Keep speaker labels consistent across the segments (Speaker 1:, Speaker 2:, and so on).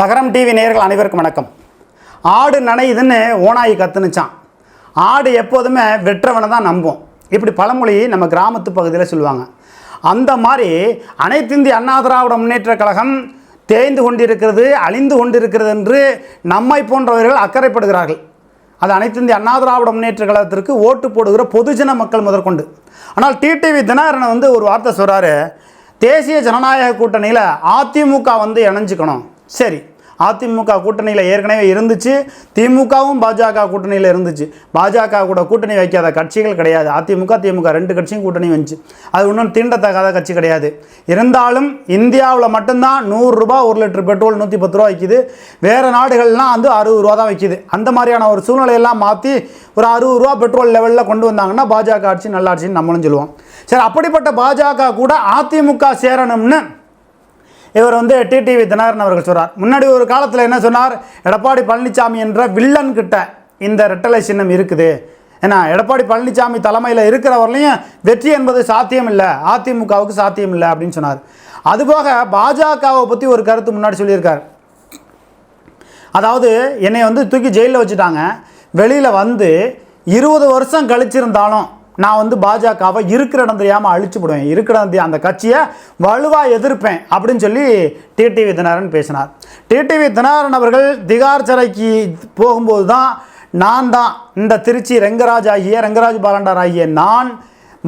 Speaker 1: லகரம் டிவி நேர்கள் அனைவருக்கும் வணக்கம். ஆடு நனையுதுன்னு ஓனாயி கத்துனுச்சான். ஆடு எப்போதுமே வெற்றவனை தான் நம்பும். இப்படி பழமொழி நம்ம கிராமத்து பகுதியில் சொல்லுவாங்க. அந்த மாதிரி அனைத்து இந்திய அண்ணா திராவிட முன்னேற்ற கழகம் தேய்ந்து கொண்டிருக்கிறது அழிந்து கொண்டிருக்கிறது என்று நம்மை போன்றவர்கள் அக்கறைப்படுகிறார்கள். அது அனைத்து இந்திய அண்ணா திராவிட முன்னேற்ற கழகத்திற்கு ஓட்டு போடுகிற பொதுஜன மக்கள் முதற்கொண்டு ஆனால் டிடிவி தினகரன் வந்து ஒரு வார்த்தை சொல்கிறாரு தேசிய ஜனநாயக கூட்டணியில் அதிமுக வந்து இணைஞ்சுக்கணும். சரி அதிமுக கூட்டணியில் ஏற்கனவே இருந்துச்சு திமுகவும் பாஜக கூட்டணியில் இருந்துச்சு. பாஜக கூட கூட்டணி வைக்காத கட்சிகள் கிடையாது. அதிமுக திமுக ரெண்டு கட்சியும் கூட்டணி வந்துச்சு. அது இன்னும் தீண்டத்தகாத கட்சி கிடையாது. இருந்தாலும் இந்தியாவில் மட்டும்தான் நூறுரூபா ஒரு லிட்டர் பெட்ரோல் நூற்றி பத்து ரூபா விற்கிது வேறு நாடுகள்லாம் வந்து அறுபது ரூபா தான் விற்கிது அந்த மாதிரியான ஒரு சூழ்நிலையெல்லாம் மாற்றி ஒரு அறுபது ரூபா பெட்ரோல் லெவலில் கொண்டு வந்தாங்கன்னா பாஜக ஆட்சி நல்லாட்சின்னு நம்மளும் சொல்லுவோம். சரி அப்படிப்பட்ட பாஜக கூட அதிமுக சேரணும்னு இவர் வந்து டிடிவி தினகரன் அவர்கள் சொல்கிறார் முன்னாடி ஒரு காலத்தில் என்ன சொன்னார்? எடப்பாடி பழனிசாமி என்ற வில்லன் கிட்ட இந்த ரெட்டலை சின்னம் இருக்குது. ஏன்னா எடப்பாடி பழனிசாமி தலைமையில் இருக்கிறவர்களையும் வெற்றி என்பது சாத்தியம் இல்லை. அதிமுகவுக்கு சாத்தியம் இல்லை அப்படின்னு சொன்னார். அதுபோக பாஜகவை பற்றி ஒரு கருத்து முன்னாடி சொல்லியிருக்கார். அதாவது என்னை வந்து தூக்கி ஜெயிலில் வச்சுட்டாங்க. வெளியில் வந்து இருபது வருஷம் கழிச்சிருந்தாலும் நான் வந்து பாஜகவை இருக்கிற இடம் தெரியாமல் அழிச்சு விடுவேன் இருக்கிற அந்த கட்சியை வலுவாக எதிர்ப்பேன் அப்படின்னு சொல்லி டிடிவி தினகரன் பேசினார். டிடிவி தினகரன் அவர்கள் திகார் சிறைக்கு போகும்போது தான் நான் தான் இந்த திருச்சி ரெங்கராஜ் ஆகிய ரெங்கராஜ் பாலண்டார் ஆகிய நான்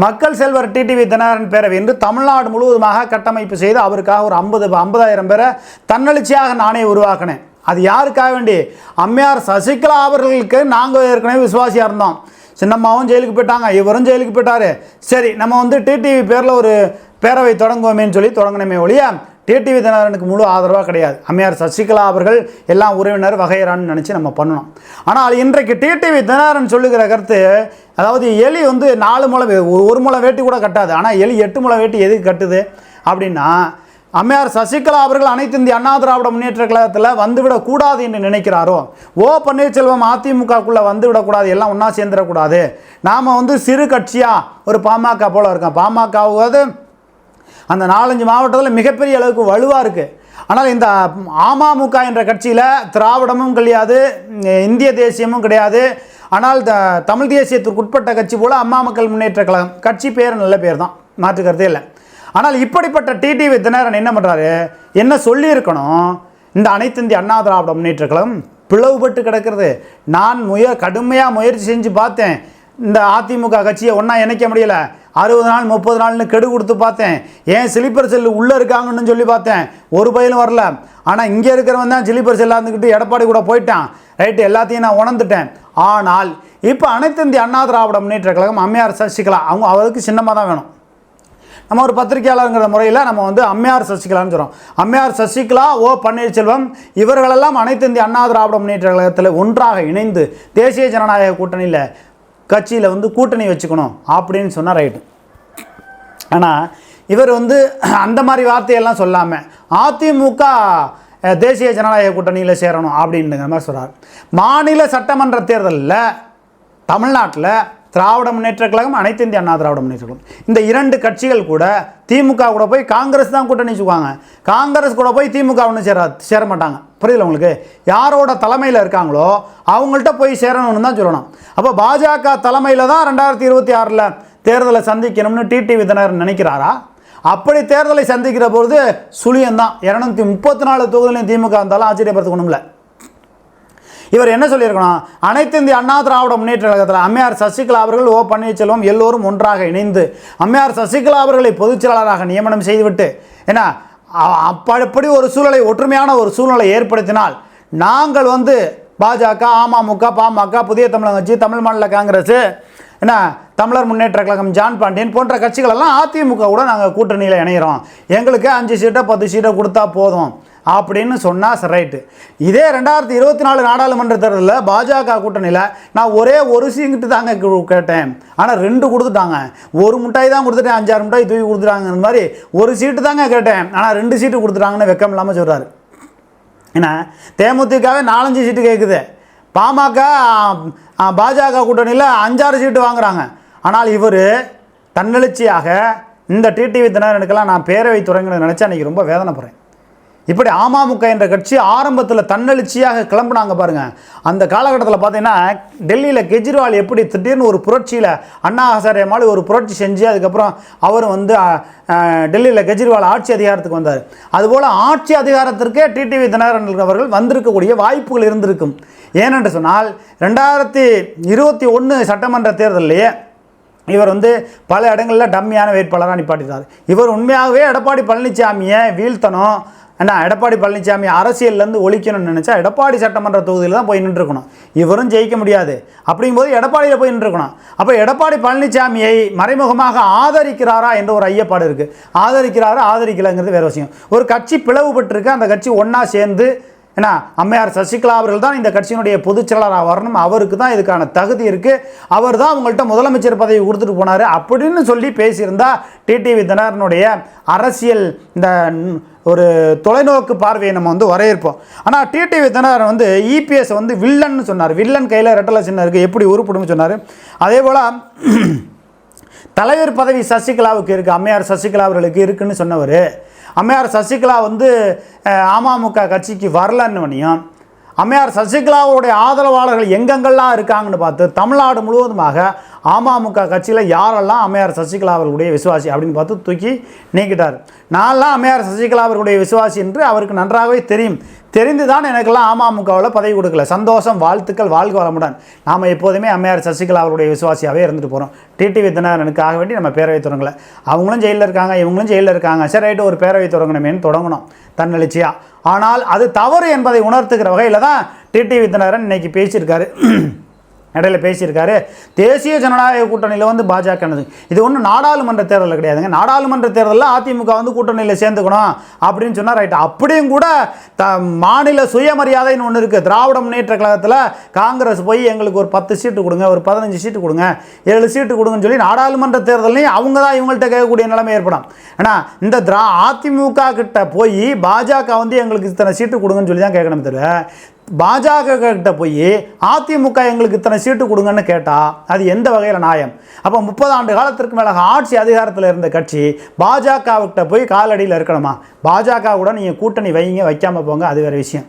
Speaker 1: மக்கள் செல்வர் டிடிவி தினகரன் பேரவை என்று தமிழ்நாடு முழுவதுமாக கட்டமைப்பு செய்து அவருக்காக ஒரு ஐம்பது ஐம்பதாயிரம் பேரை தன்னெழுச்சியாக நானே உருவாக்கினேன். அது யாருக்காக வேண்டி? அம்மையார் சசிகலா அவர்களுக்கு நாங்கள் ஏற்கனவே விசுவாசியாக இருந்தோம். சின்னம்மாவும் ஜெயிலுக்கு போயிட்டாங்க இவரும் ஜெயிலுக்கு போயிட்டாரு. சரி நம்ம வந்து டிடிவி பேரில் ஒரு பேரவை தொடங்குவோமேன்னு சொல்லி தொடங்கினமே ஒழிய டிடிவி தினகரனுக்கு முழு ஆதரவாக கிடையாது. அம்மையார் சசிகலா அவர்கள் எல்லாம் உறவினர் வகையறான்னு நினச்சி நம்ம பண்ணணும். ஆனால் இன்றைக்கு டிடிவி தினகரன் சொல்லுகிற கருத்து அதாவது எலி வந்து நாலு முளை ஒரு ஒரு முளை வேட்டி கூட கட்டாது. ஆனால் எலி எட்டு முளை வேட்டி எதுக்கு கட்டுது? அப்படின்னா அம்மையார் சசிகலா அவர்கள் அனைத்து இந்திய அண்ணா திராவிட முன்னேற்ற கழகத்தில் வந்துவிடக்கூடாது என்று நினைக்கிறாரோ? ஓ பன்னீர்செல்வம் அதிமுகக்குள்ளே வந்துவிடக்கூடாது எல்லாம் ஒன்றா சேர்ந்துடக்கூடாது. நாம் வந்து சிறு கட்சியாக ஒரு பாமக போல் இருக்கோம். பாமகவாவது அந்த நாலஞ்சு மாவட்டத்தில் மிகப்பெரிய அளவுக்கு வலுவாக இருக்குது ஆனால் இந்த அமமுக என்ற கட்சியில் திராவிடமும் கிடையாது இந்திய தேசியமும் கிடையாது. ஆனால் த தமிழ் தேசியத்திற்கு உட்பட்ட கட்சி போல் அம்மா மக்கள் முன்னேற்ற கழகம். கட்சி பேர் நல்ல பேர் தான் மாற்றுக்கிறதே இல்லை. ஆனால் இப்படிப்பட்ட டிடிவி வித்தினரன் என்ன பண்ணுறாரு என்ன சொல்லியிருக்கணும்? இந்த அனைத்து இந்திய அண்ணா திராவிட முன்னேற்ற கழகம் பிளவுபட்டு கிடக்கிறது. நான் முய கடுமையாக முயற்சி செஞ்சு பார்த்தேன். இந்த அதிமுக கட்சியை ஒன்றா இணைக்க முடியல. அறுபது நாள் முப்பது நாள்னு கெடு கொடுத்து பார்த்தேன். ஏன் ஸ்லீப்பர் செல்லு உள்ளே இருக்காங்கன்னு சொல்லி பார்த்தேன். ஒரு பயிலும் வரல. ஆனால் இங்கே இருக்கிறவன் தான் ஸ்லீப்பர் செல்லாக இருந்துக்கிட்டு எடப்பாடி கூட போயிட்டான். ரைட்டு எல்லாத்தையும் நான் உணர்ந்துட்டேன். ஆனால் இப்போ அனைத்து இந்திய அண்ணா திராவிட முன்னேற்ற கழகம் அம்மையார் சசிகலா அவங்க அவருக்கு சின்னமாக தான் வேணும். நம்ம ஒரு பத்திரிகையாளருங்கிற முறையில் நம்ம வந்து அம்மையார் சசிகலான்னு சொல்கிறோம் அம்மையார் சசிகலா ஓ பன்னீர்செல்வம் இவர்களெல்லாம் அனைத்து இந்திய அண்ணா திராவிட முன்னேற்ற கழகத்தில் ஒன்றாக இணைந்து தேசிய ஜனநாயக கூட்டணியில் கட்சியில் வந்து கூட்டணி வச்சுக்கணும் அப்படின்னு சொன்னால் ரைட்டு ஆனால் இவர் வந்து அந்த மாதிரி வார்த்தையெல்லாம் சொல்லாமல் அதிமுக தேசிய ஜனநாயக கூட்டணியில் சேரணும் அப்படிங்கிற மாதிரி சொல்கிறார் மாநில சட்டமன்ற தேர்தலில் தமிழ்நாட்டில் திராவிட முன்னேற்ற கழகம் அனைத்து இந்திய அண்ணா திராவிட முன்னேற்ற கழகம். இந்த இரண்டு கட்சிகள் கூட திமுக கூட போய் காங்கிரஸ் தான் கூட்டணி வச்சுக்குவாங்க. காங்கிரஸ் கூட போய் திமுக ஒன்றும் சேர சேர மாட்டாங்க. புரியல உங்களுக்கு? யாரோட தலைமையில் இருக்காங்களோ அவங்கள்ட்ட போய் சேரணும்னு தான் சொல்லணும். அப்போ பாஜக தலைமையில் தான் ரெண்டாயிரத்தி இருபத்தி ஆறில் தேர்தலை சந்திக்கணும்னு டிடிவி தினகரன் நினைக்கிறாரா? அப்படி தேர்தலை சந்திக்கிற பொழுது சுழியம்தான். இரநூத்தி முப்பத்தி நாலு தொகுதியிலையும் திமுக இருந்தாலும் ஆச்சரியப்படுத்தணும்ல இல்லை இவர் என்ன சொல்லியிருக்கணும்? அனைத்து இந்திய அண்ணா திராவிட முன்னேற்ற கழகத்தில் அம்மையார் சசிகலா அவர்கள் ஓ பன்னீர்செல்வம் எல்லோரும் ஒன்றாக இணைந்து அம்மையார் சசிகலா அவர்களை பொதுச் செயலாளராக நியமனம் செய்துவிட்டு ஏன்னா அப்படி ஒரு சூழலை ஒற்றுமையான ஒரு சூழ்நிலை ஏற்படுத்தினால் நாங்கள் வந்து பாஜக அமமுக பாமக புதிய தமிழக கட்சி தமிழ் மாநில காங்கிரஸ் என்ன தமிழர் முன்னேற்ற கழகம் ஜான் பாண்டியன் போன்ற கட்சிகள் எல்லாம் அதிமுக கூட நாங்கள் கூட்டணியில் இணைகிறோம் எங்களுக்கு அஞ்சு சீட்டை பத்து சீட்டை கொடுத்தா போதும். அப்படின்னு சொன்னால் சரி ரைட்டு இதே ரெண்டாயிரத்தி இருபத்தி நாலு நாடாளுமன்ற தேர்தலில் பாஜக கூட்டணியில் நான் ஒரே ஒரு சீட்டு தாங்க கேட்டேன். ஆனால் ரெண்டு கொடுத்துட்டாங்க. ஒரு முட்டாய் தான் கொடுத்துட்டேன் அஞ்சாறு முட்டாய் தூக்கி கொடுத்துட்டாங்க இந்த மாதிரி ஒரு சீட்டு தாங்க கேட்டேன். ஆனால் ரெண்டு சீட்டு கொடுத்துட்டாங்கன்னு வெக்கம் இல்லாமல் சொல்கிறாரு ஏன்னா தேமுதிகவே நாலஞ்சு சீட்டு கேட்குது பாமக பாஜக கூட்டணியில் அஞ்சாறு சீட்டு வாங்குறாங்க. ஆனால் இவர் தன்னெழுச்சியாக இந்த டிடிவி தினகரனுக்கெல்லாம் நான் பேரவை துறைங்கன்னு நினச்சா அன்றைக்கி ரொம்ப வேதனைப்படுறேன். இப்படி அமமுக என்ற கட்சி ஆரம்பத்தில் தன்னெழுச்சியாக கிளம்புனாங்க பாருங்கள் அந்த காலகட்டத்தில் பார்த்தீங்கன்னா டெல்லியில் கெஜ்ரிவால் எப்படி திடீர்னு ஒரு புரட்சியில் அண்ணா ஹசாரே மாதிரி ஒரு புரட்சி செஞ்சு அதுக்கப்புறம் அவர் வந்து டெல்லியில் கெஜ்ரிவால் ஆட்சி அதிகாரத்துக்கு வந்தார். அதுபோல் ஆட்சி அதிகாரத்திற்கே டிடிவி தினகரன் அவர்கள் வந்திருக்கக்கூடிய வாய்ப்புகள் இருந்திருக்கும். ஏனென்று சொன்னால் ரெண்டாயிரத்தி இருபத்தி ஒன்று சட்டமன்ற தேர்தலிலேயே இவர் வந்து பல இடங்களில் டம்மியான வேட்பாளராக நிப்பாட்டினார் இவர் உண்மையாகவே எடப்பாடி பழனிசாமியை வீழ்த்தணும் என்ன எடப்பாடி பழனிசாமி அரசியல்லேருந்து ஒழிக்கணும்னு நினச்சா எடப்பாடி சட்டமன்ற தொகுதியில் தான் போய் நின்றுருக்கணும். இவரும் ஜெயிக்க முடியாது. அப்படிங்கும்போது எடப்பாடியில் போய் நின்றுருக்கணும். அப்போ எடப்பாடி பழனிசாமியை மறைமுகமாக ஆதரிக்கிறாரா என்ற ஒரு ஐயப்பாடு இருக்குது ஆதரிக்கிறாரா ஆதரிக்கலைங்கிறது வேறு விஷயம். ஒரு கட்சி பிளவுபட்டிருக்கு அந்த கட்சி ஒன்றா சேர்ந்து ஏன்னா அம்மையார் சசிகலா அவர்கள் தான் இந்த கட்சியினுடைய பொதுச் செயலாளராக வரணும். அவருக்கு தான் இதுக்கான தகுதி இருக்குது அவர் தான் அவங்கள்ட்ட முதலமைச்சர் பதவி கொடுத்துட்டு போனார் அப்படின்னு சொல்லி பேசியிருந்தா டிடிவி தினகரனுடைய அரசியல் இந்த ஒரு தொலைநோக்கு பார்வையை நம்ம வந்து வரையிருப்போம் ஆனால் டிடிவி தினகரன் வந்து இபிஎஸ் வந்து வில்லன்னு சொன்னார். வில்லன் கையில் ரெட்டலை சின்ன இருக்குது எப்படி உருப்படும்னு சொன்னார். அதே போல் தலைவர் பதவி சசிகலாவுக்கு இருக்குது அம்மையார் சசிகலா அவர்களுக்கு இருக்குன்னு சொன்னவர். அம்மையார் சசிகலா வந்து அமமுக கட்சிக்கு வரலன்னு அம்மையார் சசிகலாவுடைய ஆதரவாளர்கள் எங்கெங்கெல்லாம் இருக்காங்கன்னு பார்த்து தமிழ்நாடு முழுவதுமாக அமமுக கட்சியில் யாரெல்லாம் அம்மையார் சசிகலா அவர்களுடைய விசுவாசி அப்படின்னு பார்த்து தூக்கி நீக்கிட்டார். நான்லாம் அம்மையார் சசிகலா அவர்களுடைய விசுவாசி என்று அவருக்கு நன்றாகவே தெரியும். தெரிந்து தான் எனக்கெல்லாம் அமமுகவில் பதவி கொடுக்கல. சந்தோஷம் வாழ்த்துக்கள் வாழ்க வளமுடன். நாம் எப்போதுமே அம்மையார் சசிகலா அவருடைய விசுவாசியாகவே இருந்துட்டு போகிறோம் டிடிவி தினகரனுக்காக வேண்டி நம்ம பேரவை தொடங்கலை. அவங்களும் ஜெயிலில் இருக்காங்க இவங்களும் ஜெயிலில் இருக்காங்க. சரி ரைட்டு ஒரு பேரவை தொடங்கணுமேனு தொடங்கணும். தன்னெழுச்சியாக ஆனால் அது தவறு என்பதை உணர்த்துகிற வகையில் தான் டிடிவி தினகரன் இன்றைக்கி பேசியிருக்காரு. இடையில பேசியிருக்காரு. தேசிய ஜனநாயக கூட்டணியில் வந்து பாஜகனது இது ஒன்றும் நாடாளுமன்ற தேர்தலில் கிடையாதுங்க. நாடாளுமன்ற தேர்தலில் அதிமுக வந்து கூட்டணியில் சேர்ந்துக்கணும் அப்படின்னு சொன்னால் ரைட். அப்படியும் கூட த மாநில சுயமரியாதைன்னு ஒன்று இருக்குது திராவிட முன்னேற்ற கழகத்தில் காங்கிரஸ் போய் எங்களுக்கு ஒரு பத்து சீட்டு கொடுங்க ஒரு பதினஞ்சு சீட்டு கொடுங்க ஏழு சீட்டு கொடுங்கன்னு சொல்லி நாடாளுமன்ற தேர்தலையும் அவங்க தான் இவங்கள்ட்ட கேட்கக்கூடிய நிலைமை ஏற்படும். ஏன்னா இந்த திரா அதிமுக கிட்ட போய் பாஜக வந்து எங்களுக்கு இத்தனை சீட்டு கொடுங்கன்னு சொல்லி தான் கேட்கணும் தவிர பாஜக கிட்ட போய் அதிமுக எங்களுக்கு இத்தனை சீட்டு கொடுங்கன்னு கேட்டால் அது எந்த வகையில் நியாயம்? அப்போ முப்பது ஆண்டு காலத்திற்கு மேலாக ஆட்சி அதிகாரத்தில் இருந்த கட்சி பாஜகவிட்ட போய் காலடியில் இருக்கணுமா? பாஜக கூட நீங்கள் கூட்டணி வைங்க வைக்காமல் போங்க அது வேறு விஷயம்.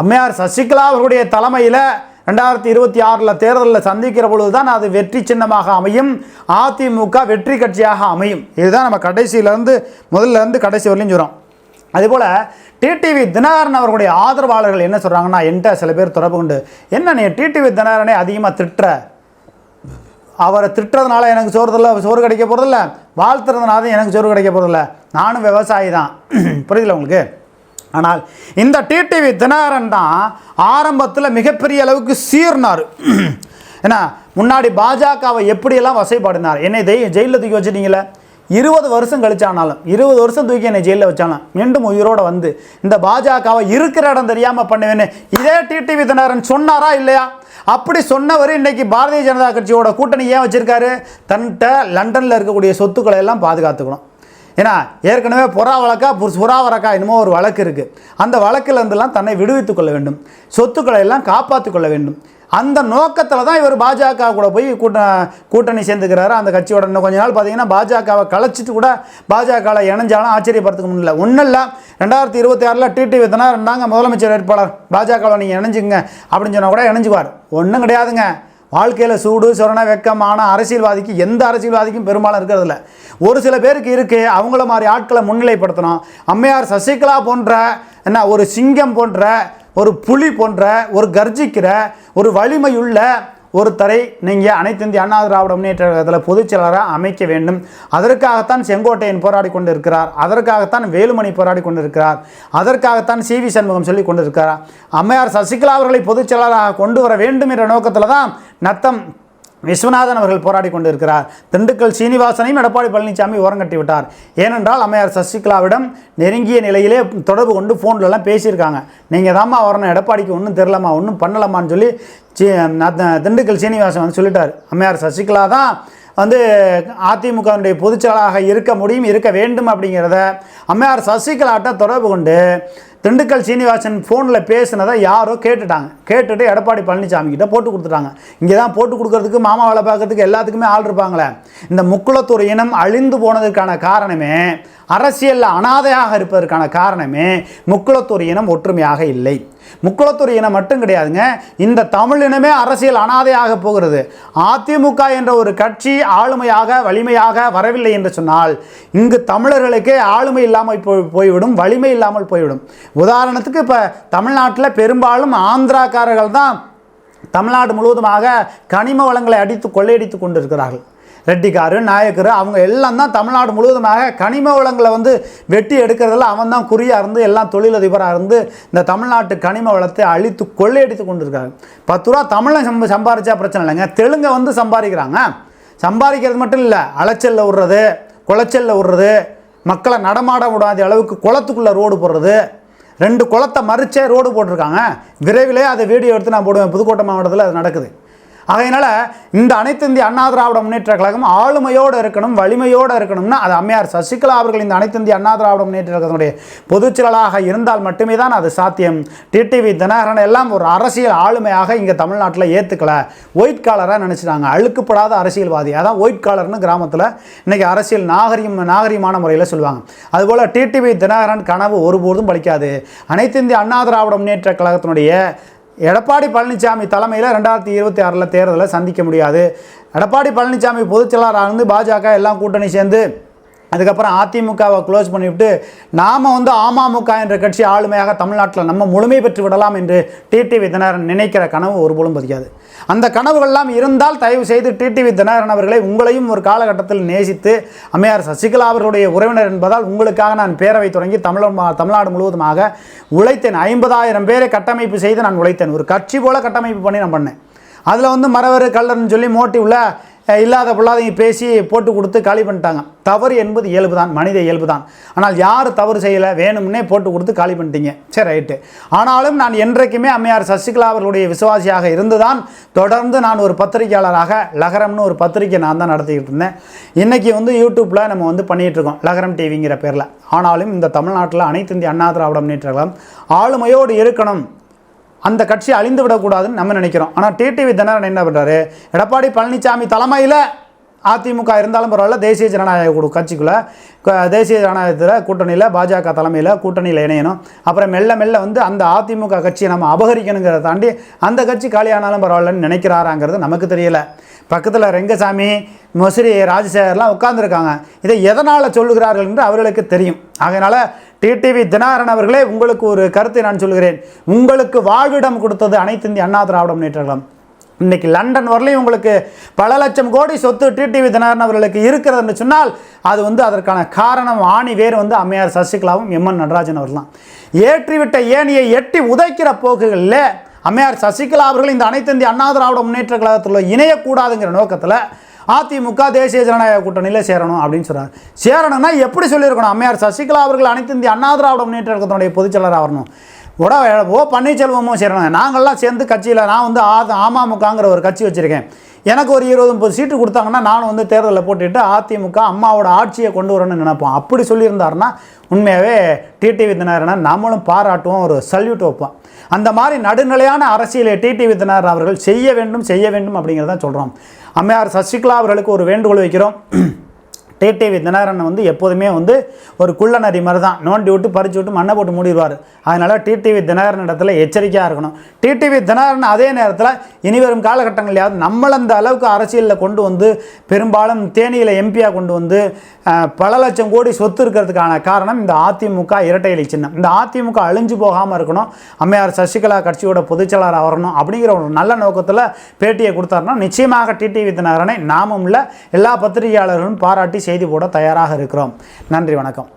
Speaker 1: அம்மையார் சசிகலா அவர்களுடைய தலைமையில் ரெண்டாயிரத்தி இருபத்தி ஆறில் தேர்தலில் சந்திக்கிற பொழுது தான் அது வெற்றி சின்னமாக அமையும் அதிமுக வெற்றி கட்சியாக அமையும். இதுதான் நம்ம கடைசியிலேருந்து முதல்ல இருந்து கடைசி வரலையும் சொல்கிறோம் அதுபோல் டிடிவி தினகரன் அவர்களுடைய ஆதரவாளர்கள் என்ன சொல்கிறாங்கன்னா என்கிட்ட சில பேர் தொடர்பு கொண்டு என்ன நீ டிடிவி தினகரனே அதிகமாக திட்டுற? அவரை திட்டுறதுனால எனக்கு சோறுதில்ல சோறு கிடைக்க போகிறதில்ல வாழ்த்துறதுனால எனக்கு சோறு கிடைக்க போகிறதில்ல நானும் விவசாயி தான். புரியுதுல உங்களுக்கு? ஆனால் இந்த டிடிவி தினகரன் தான் ஆரம்பத்தில் மிகப்பெரிய அளவுக்கு சீர்னார். ஏன்னா முன்னாடி பாஜகவை எப்படியெல்லாம் வசைப்பாடினார் என்னை தெய் ஜெயிலில் தூக்கி வச்சுட்டீங்களே? இருபது வருஷம் கழிச்சானாலும் இருபது வருஷம் தூக்கி என்னை ஜெயிலில் வச்சாலும் மீண்டும் உயிரோட வந்து இந்த பாஜகவை இருக்கிற இடம் தெரியாமல் பண்ணுவேன்னு இதே டிடிவி தினகரன் சொன்னாரா இல்லையா? அப்படி சொன்னவர் இன்னைக்கு பாரதிய ஜனதா கட்சியோட கூட்டணி ஏன் வச்சிருக்காரு? தன்கிட்ட லண்டனில் இருக்கக்கூடிய சொத்துக்களை எல்லாம் பாதுகாத்துக்கணும். ஏன்னா ஏற்கனவே புறா வழக்கா புறா வழக்கா என்னமோ ஒரு வழக்கு இருக்குது அந்த வழக்கிலிருந்துலாம் தன்னை விடுவித்துக் கொள்ள வேண்டும். சொத்துக்களை எல்லாம் காப்பாற்றிக் கொள்ள வேண்டும். அந்த நோக்கத்தில் தான் இவர் பாஜக கூட போய் கூட்ட கூட்டணி சேர்ந்துக்கிறாரு. அந்த கட்சியோட இன்னும் கொஞ்ச நாள் பார்த்தீங்கன்னா பாஜகவை கலைச்சிட்டு கூட பாஜகவில் இணைஞ்சாலும் ஆச்சரியப்படுறதுக்கு முடியல. ஒன்றும் இல்லை. ரெண்டாயிரத்தி இருபத்தி ஆறில் டிடிவி தினகரன் நாங்கள் முதலமைச்சர் வேட்பாளர். பாஜகவில் நீங்கள் இணைஞ்சுங்க அப்படின்னு சொன்னால் கூட இணைஞ்சுவார் ஒன்றும் கிடையாதுங்க. வாழ்க்கையில் சூடு சொரண வெக்கமான அரசியல்வாதிக்கு எந்த அரசியல்வாதிக்கும் பெரும்பாலும் இருக்கிறதில்ல ஒரு சில பேருக்கு இருக்குது அவங்கள மாதிரி ஆட்களை முன்னிலைப்படுத்தணும். அம்மையார் சசிகலா போன்ற என்ன ஒரு சிங்கம் போன்ற ஒரு புலி போன்ற ஒரு கர்ஜிக்கிற ஒரு வலிமையுள்ள ஒருத்தரை நீங்கள் அனைத்து இந்திய அண்ணா திராவிட முன்னேற்ற கழகத்தில் பொதுச் அமைக்க வேண்டும். அதற்காகத்தான் செங்கோட்டையன் போராடி கொண்டிருக்கிறார். அதற்காகத்தான் வேலுமணி போராடி கொண்டிருக்கிறார். அதற்காகத்தான் சி வி சண்முகம் சொல்லி கொண்டிருக்கிறார். அம்மையார் சசிகலா அவர்களை பொதுச்செயலராக கொண்டு வர வேண்டும் என்ற நோக்கத்தில் தான் நத்தம் விஸ்வநாதன் அவர்கள் போராடி கொண்டிருக்கிறார். திண்டுக்கல் சீனிவாசனையும் எடப்பாடி பழனிசாமி ஓரங்கட்டி விட்டார். ஏனென்றால் அம்மையார் சசிகலாவிடம் நெருங்கிய நிலையிலே தொடர்பு கொண்டு ஃபோன்லலாம் பேசியிருக்காங்க. நீங்கள் தாம்மா வரணும் எடப்பாடிக்கு ஒன்றும் தெரிலம்மா ஒன்றும் பண்ணலாமான்னு சொல்லி திண்டுக்கல் சீனிவாசன் வந்து சொல்லிட்டார். அம்மையார் சசிகலா தான் வந்து அதிமுகவினுடைய பொதுச்செயலாளராக இருக்க முடியும் இருக்க வேண்டும் அப்படிங்கிறத அம்மையார் சசிகலாட்ட தொடர்பு கொண்டு திண்டுக்கல் சீனிவாசன் ஃபோனில் பேசினதை யாரோ கேட்டுட்டாங்க. கேட்டுட்டு எடப்பாடி பழனிசாமி கிட்ட போட்டு கொடுத்துட்டாங்க. இங்கே தான் போட்டு கொடுக்கறதுக்கு மாமா வேலை பார்க்கறதுக்கு எல்லாத்துக்குமே ஆள் இருப்பாங்களே. இந்த முக்குளத்தூர் இனம் அழிந்து போனதுக்கான காரணமே அரசியலில் அனாதையாக இருப்பதற்கான காரணமே முக்குளத்தூர் இனம் ஒற்றுமையாக இல்லை. முக்குளத்தூர் இனம் மட்டும் கிடையாதுங்க. இந்த தமிழ் இனமே அரசியல் அனாதையாக போகிறது. அதிமுக என்ற ஒரு கட்சி ஆளுமையாக வலிமையாக வரவில்லை என்று சொன்னால் இங்கு தமிழர்களுக்கே ஆளுமை இல்லாமல் போய் போய்விடும் வலிமை இல்லாமல் போய்விடும். உதாரணத்துக்கு இப்போ தமிழ்நாட்டில் பெரும்பாலும் ஆந்திராக்காரர்கள் தான் தமிழ்நாடு முழுவதுமாக கனிம வளங்களை அடித்து கொள்ளையடித்து கொண்டிருக்கிறார்கள். ரெட்டிக்காரு நாயக்கர் அவங்க எல்லாம் தான் தமிழ்நாடு முழுவதுமாக கனிம வளங்களை வந்து வெட்டி எடுக்கிறதுல அவன் தான் குறியாக இருந்து எல்லாம் தொழிலதிபராக இருந்து இந்த தமிழ்நாட்டு கனிம வளத்தை அழித்து கொள்ளையடித்து கொண்டிருக்காங்க பத்து ரூபா தமிழை சம்ப சம்பாரிச்சா பிரச்சனை இல்லைங்க. தெலுங்கை வந்து சம்பாதிக்கிறாங்க. சம்பாதிக்கிறது மட்டும் இல்லை அலைச்சலில் விடுறது குளச்சலில் விடுறது மக்களை நடமாட விடாத அளவுக்கு குளத்துக்குள்ளே ரோடு போடுறது. ரெண்டு குளத்தை மறிச்சே ரோடு போட்டிருக்காங்க. விரைவிலே அதை வீடியோ எடுத்து நான் போடுவேன். புதுக்கோட்டை மாவட்டத்தில் அது நடக்குது. அதனால் இந்த அனைத்து இந்திய அண்ணா திராவிட முன்னேற்ற கழகம் ஆளுமையோடு இருக்கணும் வலிமையோடு இருக்கணும்னா அது அம்மையார் சசிகலா அவர்கள் இந்த அனைத்து இந்திய அண்ணா திராவிட முன்னேற்ற கழகத்தினுடைய பொதுச் செயலாளராக இருந்தால் மட்டுமே தான் அது சாத்தியம். டிடிவி தினகரன் எல்லாம் ஒரு அரசியல் ஆளுமையாக இங்கே தமிழ்நாட்டில் ஏற்றுக்கல ஒயிட் காலராக நினச்சிட்டாங்க. அழுக்குப்படாத அரசியல்வாதி. அதான் ஒயிட் காலர்னு கிராமத்தில் இன்றைக்கி அரசியல் நாகரிகம் நாகரிகமான முறையில் சொல்லுவாங்க. அதுபோல் டிடிவி தினகரன் கனவு ஒருபோதும் பலிக்காது. அனைத்து இந்திய அண்ணா திராவிட முன்னேற்ற கழகத்தினுடைய எடப்பாடி பழனிசாமி தலைமையில் ரெண்டாயிரத்தி இருபத்தி ஆறில் தேர்தலை சந்திக்க முடியாது. எடப்பாடி பழனிசாமி பொதுச் செயலாளராக இருந்து பாஜக எல்லாம் கூட்டணி சேர்ந்து அதுக்கப்புறம் அதிமுகவை க்ளோஸ் பண்ணிவிட்டு நாம் வந்து அமமுக என்ற கட்சி ஆளுமையாக தமிழ்நாட்டில் நம்ம முழுமை பெற்று விடலாம் என்று டிடிவி தினகரன் நினைக்கிற கனவு ஒருபோலும் பதிக்காது அந்த கனவுகள்லாம் இருந்தால் தயவு செய்து டிடிவி தினகரன் அவர்களை உங்களையும் ஒரு காலகட்டத்தில் நேசித்து அம்மையார் சசிகலா அவர்களுடைய உறவினர் என்பதால் உங்களுக்காக நான் பேரவை தொடங்கி தமிழ் தமிழ்நாடு முழுவதுமாக உழைத்தேன். ஐம்பதாயிரம் பேரை கட்டமைப்பு செய்து நான் உழைத்தேன். ஒரு கட்சி போல கட்டமைப்பு பண்ணி நான் பண்ணேன். அதில் வந்து மறவர் கல்லர்னு சொல்லி மோட்டிவில் இல்லாத பொல்லாதையும் பேசி போட்டு கொடுத்து காலி பண்ணிட்டாங்க. தவறு என்பது இயல்பு தான் மனித இயல்பு தான் ஆனால் யார் தவறு செய்யலை வேணும்னே போட்டு கொடுத்து காலி பண்ணிட்டீங்க. சரி ரைட்டு. ஆனாலும் நான் என்றைக்குமே அம்மையார் சசிகலா அவர்களுடைய விசுவாசியாக இருந்துதான் தொடர்ந்து நான் ஒரு பத்திரிகையாளராக லகரம்னு ஒரு பத்திரிக்கை நான் தான் நடத்திக்கிட்டு இருந்தேன். இன்றைக்கி வந்து யூடியூப்பில் நம்ம வந்து பண்ணிகிட்டு இருக்கோம் லகரம் டிவிங்கிற பேரில். ஆனாலும் இந்த தமிழ்நாட்டில் அனைத்து இந்திய அண்ணா திராவிட முன்னேற்ற ஆளுமையோடு இருக்கணும். அந்த கட்சி அழிந்து விடக்கூடாதுன்னு நம்ம நினைக்கிறோம். ஆனால் டிடிவி தினகரன் என்ன பண்ணுறாரு எடப்பாடி பழனிசாமி தலைமையில் அதிமுக இருந்தாலும் பரவாயில்ல தேசிய ஜனநாயக குழு கட்சிக்குள்ளே தேசிய ஜனநாயகத்தில் கூட்டணியில் பாஜக தலைமையில் கூட்டணியில் இணையணும். அப்புறம் மெல்ல மெல்ல வந்து அந்த அதிமுக கட்சியை நம்ம அபகரிக்கணுங்கிறத தாண்டி அந்த கட்சி காலியானாலும் பரவாயில்லன்னு நினைக்கிறாராங்கிறது நமக்கு தெரியல. பக்கத்தில் ரெங்கசாமி முசிறி ராஜசேகர்லாம் உட்காந்துருக்காங்க இதை எதனால் சொல்லுகிறார்கள் என்று அவர்களுக்கு தெரியும். அதனால் டிடிவி தினகரன் அவர்களே உங்களுக்கு ஒரு கருத்தை நான் சொல்கிறேன். உங்களுக்கு வாழ்விடம் கொடுத்தது அனைத்து இந்திய அண்ணா திராவிட முன்னேற்ற கழகம் இன்னைக்கு லண்டன் வரலையும் உங்களுக்கு பல லட்சம் கோடி சொத்து டிடிவி தினகரன் அவர்களுக்கு இருக்கிறதுன்னு சொன்னால் அது வந்து அதற்கான காரணம் ஆணி வேறு வந்து அம்மையார் சசிகலாவும் எம்என் நடராஜன் அவர்கள் தான் ஏற்றிவிட்ட ஏணியை எட்டி உதைக்கிற போக்குகளில் அம்மையார் சசிகலா அவர்கள் இந்த அனைத்து இந்திய அண்ணா திராவிட முன்னேற்ற கழகத்தில் இணையக்கூடாதுங்கிற நோக்கத்தில் அதிமுக தேசிய ஜனநாயக கூட்டணியில் சேரணும் அப்படின்னு சொல்கிறார் சேரணும்னா எப்படி சொல்லியிருக்கணும்? அம்மையார் சசிகலா அவர்கள் அனைத்து இந்திய அண்ணா திராவிட முன்னேற்ற கழகத்தினுடைய பொதுச் செயலராக வரணும் உட ஓ பன்னீர்செல்வமும் சேரணும். நாங்கள்லாம் சேர்ந்து கட்சியில் நான் வந்து ஆ அமமுகங்கிற ஒரு கட்சி வச்சுருக்கேன். எனக்கு ஒரு இருபது முப்பது சீட்டு கொடுத்தாங்கன்னா நானும் வந்து தேர்தலில் போட்டுட்டு அதிமுக அம்மாவோட ஆட்சியை கொண்டு வரணும்னு நினைப்போம். அப்படி சொல்லியிருந்தாருன்னா உண்மையாகவே டிடிவி தினகரனை நம்மளும் பாராட்டுவோம் ஒரு சல்யூட் வைப்போம். அந்த மாதிரி நடுநிலையான அரசியலை டிடிவி தினகரன் அவர்கள் செய்ய வேண்டும் செய்ய வேண்டும் அப்படிங்கிறத சொல்கிறோம் அம்மையார் சசிகலா அவர்களுக்கு ஒரு வேண்டுகோள் வைக்கிறோம். டிடிவி தினகரன் வந்து எப்போதுமே வந்து ஒரு குள்ள நரி மாதிரி தான் நோண்டி விட்டு பறிச்சு விட்டு மண்ணை போட்டு மூடிடுவார். அதனால் டிடிவி தினகரன் இடத்துல எச்சரிக்கையாக இருக்கணும். டிடிவி தினகரன் அதே நேரத்தில் இனிவரும் காலகட்டங்களையாவது நம்மளை அந்த அளவுக்கு அரசியலில் கொண்டு வந்து பெரும்பாலும் தேனியில் எம்பியாக கொண்டு வந்து பல லட்சம் கோடி சொத்து இருக்கிறதுக்கான காரணம் இந்த அதிமுக இரட்டை இலை சின்னம். இந்த அதிமுக அழிஞ்சு போகாமல் இருக்கணும். அம்மையார் சசிகலா கட்சியோட பொதுச்செயலாளர் வரணும் அப்படிங்கிற ஒரு நல்ல நோக்கத்தில் பேட்டியை கொடுத்தாருன்னா நிச்சயமாக டிடிவி தினகரனை நாமும் இல்லை எல்லா பத்திரிகையாளர்களும் பாராட்டி செய்தி போட தயாராக இருக்கிறோம். நன்றி வணக்கம்.